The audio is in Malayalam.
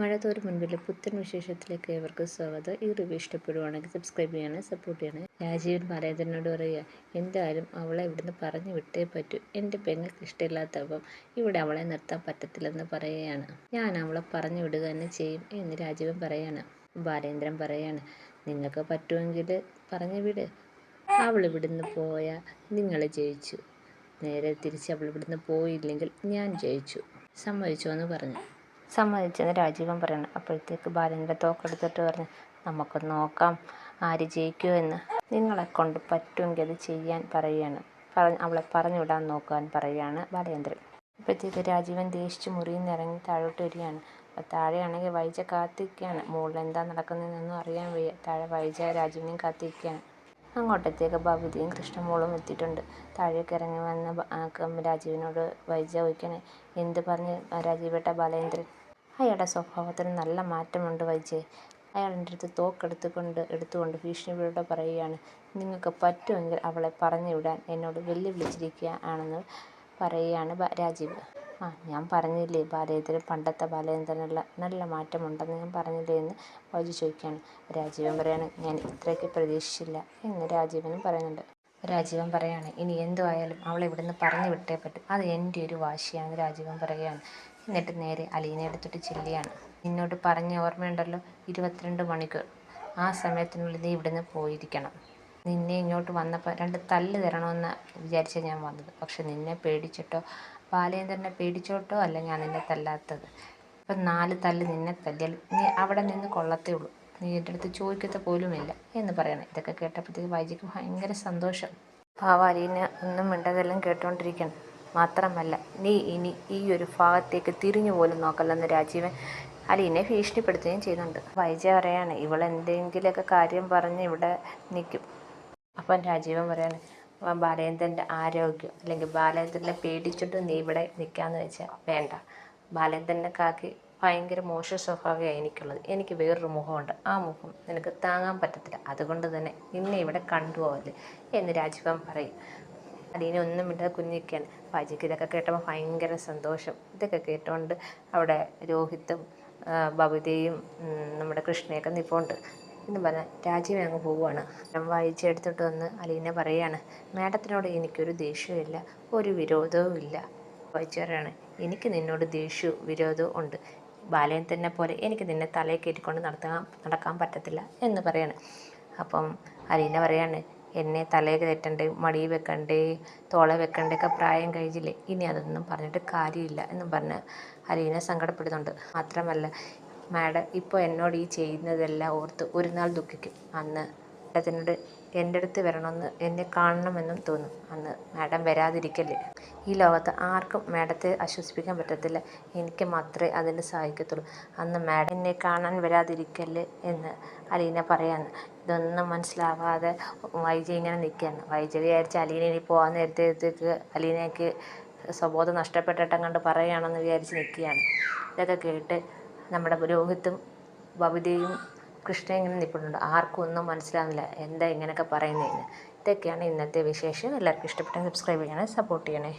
മഴത്തോര് മുൻപിലെ പുത്തൻ വിശേഷത്തിലേക്ക് ഏവർക്കും സ്വാഗതം. ഈ റിവ്യൂ ഇഷ്ടപ്പെടുവാണെങ്കിൽ സബ്സ്ക്രൈബ് ചെയ്യണേ സപ്പോർട്ട് ചെയ്യണേ രാജീവൻ ബാലേന്ദ്രനോട് പറയുക എന്തായാലും അവളെ ഇവിടുന്ന് പറഞ്ഞു വിട്ടേ പറ്റൂ. എന്റെ പെങ്ങൾക്ക് ഇഷ്ടമില്ലാത്തപ്പം ഇവിടെ അവളെ നിർത്താൻ പറ്റത്തില്ലെന്ന് പറയുകയാണ്. ഞാൻ അവളെ പറഞ്ഞു വിടുക തന്നെ ചെയ്യും എന്ന് രാജീവൻ പറയാണ് ബാലേന്ദ്രൻ പറയാണ് നിങ്ങൾക്ക് പറ്റുമെങ്കിൽ പറഞ്ഞു വിട്. അവൾ ഇവിടുന്ന് പോയാൽ നിങ്ങൾ ജയിച്ചു. നേരെ തിരിച്ച് അവൾ ഇവിടുന്ന് പോയില്ലെങ്കിൽ ഞാൻ ജയിച്ചു സമ്മതിച്ചോ എന്ന് പറഞ്ഞു. സമ്മതിച്ചെന്ന് രാജീവൻ പറയണം അപ്പോഴത്തേക്ക് ബാലന്റെ തോക്കെടുത്തിട്ട് പറഞ്ഞു നമുക്ക് നോക്കാം ആര് ജയിക്കൂ എന്ന്. നിങ്ങളെ കൊണ്ട് പറ്റുമെങ്കിൽ അത് ചെയ്യാൻ പറയുകയാണ്. പറഞ്ഞ് അവളെ പറഞ്ഞു വിടാൻ നോക്കാൻ പറയുകയാണ് ബാലചന്ദ്രൻ. അപ്പോഴത്തേക്ക് രാജീവൻ ദേഷിച്ച് മുറിയിൽ നിന്ന് ഇറങ്ങി താഴോട്ട് വരികയാണ്. അപ്പോൾ താഴെയാണെങ്കിൽ വൈജ കാത്തിരിക്കുകയാണ്. മുകളിൽ എന്താ നടക്കുന്നതെന്നൊന്നും അറിയാൻ വയ്യ. താഴെ വൈജ രാജീവനെയും കാത്തിരിക്കുകയാണ്. അങ്ങോട്ടത്തേക്ക് ഭവതിയും കൃഷ്ണമോളും എത്തിയിട്ടുണ്ട്. താഴേക്ക് ഇറങ്ങി വന്ന രാജീവിനോട് വൈജ ചോദിക്കണേ എന്ത് പറഞ്ഞ് രാജീവേട്ട ബാലേന്ദ്രൻ അയാളുടെ സ്വഭാവത്തിന് നല്ല മാറ്റമുണ്ട് വൈജ് അയാൾ അടുത്ത് തോക്കെടുത്തുകൊണ്ട് എടുത്തുകൊണ്ട് ഭീഷണിയോടെ പറയുകയാണ് നിങ്ങൾക്ക് പറ്റുമെങ്കിൽ അവളെ പറഞ്ഞു വിടാൻ എന്നോട് വെല്ലുവിളിച്ചിരിക്കുക ആണെന്ന് പറയുകയാണ് രാജീവ്. ആ ഞാൻ പറഞ്ഞില്ലേ ബാലേന്ദ്രൻ പണ്ടത്തെ ബാലേന്ദ്രനുള്ള നല്ല മാറ്റമുണ്ടെന്ന് ഞാൻ പറഞ്ഞില്ലേ എന്ന് വൈജു ചോദിക്കുകയാണ്. രാജീവൻ പറയാണ് ഞാൻ ഇത്രയ്ക്ക് പ്രതീക്ഷിച്ചില്ല എന്ന് രാജീവനും പറയുന്നുണ്ട്. രാജീവൻ പറയാണ് ഇനി എന്തു ആയാലും അവളെ ഇവിടുന്ന് പറഞ്ഞു വിട്ടേ പറ്റും. അത് എന്റെ ഒരു വാശിയാണ് രാജീവൻ പറയുകയാണ്. എന്നിട്ട് നേരെ അലീനെ എടുത്തിട്ട് ചെല്ലുകയാണ്. നിന്നോട് പറഞ്ഞ ഓർമ്മയുണ്ടല്ലോ ഇരുപത്തിരണ്ട് മണിക്കൂർ ആ സമയത്തിനുള്ളിൽ നീ ഇവിടുന്ന് പോയിരിക്കണം. നിന്നെ ഇങ്ങോട്ട് വന്നപ്പോൾ രണ്ട് തല്ല് തരണമെന്ന് വിചാരിച്ച ഞാൻ വന്നത്. പക്ഷെ നിന്നെ പേടിച്ചിട്ടോ ബാലേന്ദ്രനെ പേടിച്ചോട്ടോ അല്ല ഞാൻ നിന്നെ തല്ലാത്തത്. ഇപ്പം നാല് തല്ല് നിന്നെ തല്ലിയാൽ നീ അവിടെ നിന്ന് കൊള്ളത്തേ ഉള്ളൂ. നീ എന്റെ അടുത്ത് ചോദിക്കത്ത പോലുമില്ല എന്ന് പറയണം. ഇതൊക്കെ കേട്ടപ്പോഴത്തേക്ക് വൈജിക്ക് ഭയങ്കര സന്തോഷം. പാവാലീനെ ഒന്നും മിണ്ടതെല്ലാം കേട്ടുകൊണ്ടിരിക്കണം മാത്രമല്ല നീ ഇനി ഈ ഒരു ഭാഗത്തേക്ക് തിരിഞ്ഞു പോലും നോക്കല്ലെന്ന് രാജീവൻ അലീനെ ഭീഷണിപ്പെടുത്തുകയും ചെയ്യുന്നുണ്ട്. വൈജ പറയാണ് ഇവൾ എന്തെങ്കിലുമൊക്കെ കാര്യം പറഞ്ഞ് ഇവിടെ നിൽക്കും. അപ്പം രാജീവൻ പറയാണ് ബാലേന്ദ്രന്റെ ആരോഗ്യം അല്ലെങ്കിൽ ബാലേന്ദ്രനെ പേടിച്ചിട്ട് നീ ഇവിടെ നിൽക്കാന്ന് വെച്ചാൽ വേണ്ട. ബാലേന്ദ്രനെ കാക്കി ഭയങ്കര മോശ സ്വഭാവമാണ് എനിക്കുള്ളത്. എനിക്ക് വേറൊരു മുഖമുണ്ട്. ആ മുഖം നിനക്ക് താങ്ങാൻ പറ്റത്തില്ല. അതുകൊണ്ട് തന്നെ നിന്നെ ഇവിടെ കണ്ടുപോകല്ലേ എന്ന് രാജീവൻ പറയും. അലീന ഒന്നും ഇടാതെ കുഞ്ഞിരിക്കുകയാണ് അപ്പോൾ അജിക്ക് ഇതൊക്കെ കേട്ടപ്പോൾ ഭയങ്കര സന്തോഷം. ഇതൊക്കെ കേട്ടുകൊണ്ട് അവിടെ രോഹിത്തും ബബിതയും നമ്മുടെ കൃഷ്ണയൊക്കെ നിൽപ്പുണ്ട് എന്ന് പറഞ്ഞാൽ രാജീവ് അങ്ങ് പോവുകയാണ് വായിച്ചെടുത്തിട്ട് വന്ന് അലീനെ പറയുകയാണ് മാഡത്തിനോട് എനിക്കൊരു ദേഷ്യമില്ല ഒരു വിരോധവും ഇല്ല. വായിച്ചു പറയാണ് എനിക്ക് നിന്നോട് ദേഷ്യവും വിരോധവും ഉണ്ട്. ബാലയൻ തന്നെ പോലെ എനിക്ക് നിന്നെ തലയിൽ കയറ്റിക്കൊണ്ട് നടത്താൻ നടക്കാൻ പറ്റത്തില്ല. എന്ന് പറയാണ്. അപ്പം അലീന പറയാണ് എന്നെ തലയിൽ മടിയിൽ മടി വെക്കണ്ടേ തോളെ വെക്കണ്ടേ ഒക്കെ പ്രായം കഴിഞ്ഞില്ലേ? ഇനി അതൊന്നും പറഞ്ഞിട്ട് കാര്യമില്ല എന്നും പറഞ്ഞ് അലീന സങ്കടപ്പെടുന്നുണ്ട്. മാത്രമല്ല മാഡം ഇപ്പോൾ എന്നോട് ഈ ചെയ്യുന്നതെല്ലാം ഓർത്ത് ഒരു നാൾ ദുഃഖിക്കും. അന്ന് മാഡത്തിനോട് എന്റെ അടുത്ത് വരണമെന്ന് എന്നെ കാണണമെന്നും തോന്നും. അന്ന് മാഡം വരാതിരിക്കല്ലേ? ഈ ലോകത്ത് ആർക്കും മാഡത്തെ ആശ്വസിപ്പിക്കാൻ പറ്റത്തില്ല. എനിക്ക് മാത്രമേ അതിന് സഹായിക്കത്തുള്ളൂ. അന്ന് മാഡം എന്നെ കാണാൻ വരാതിരിക്കല്ലേ എന്ന് അലീന പറയാന്ന് ഇതൊന്നും മനസ്സിലാവാതെ വൈജി ഇങ്ങനെ നിൽക്കുകയാണ്. വൈജി വിചാരിച്ച് അലീന ഇനി പോകാൻ നേരത്തെ നേരത്തേക്ക് അലീനയ്ക്ക് സ്വബോധം നഷ്ടപ്പെട്ടിട്ടും കണ്ട് പറയുകയാണെന്ന് വിചാരിച്ച് നിൽക്കുകയാണ്. ഇതൊക്കെ കേട്ട് നമ്മുടെ രോഹിത്തും ബബിതയും കൃഷ്ണ ഇങ്ങനെ നിൽപ്പുണ്ട്? ആർക്കും ഒന്നും മനസ്സിലാവുന്നില്ല. എന്താ ഇങ്ങനെയൊക്കെ പറയുന്നതെന്ന്. ഇതൊക്കെയാണ് ഇന്നത്തെ വിശേഷം. എല്ലാവർക്കും ഇഷ്ടപ്പെട്ടെങ്കിൽ സബ്സ്ക്രൈബ് ചെയ്യണേ സപ്പോർട്ട് ചെയ്യണേ.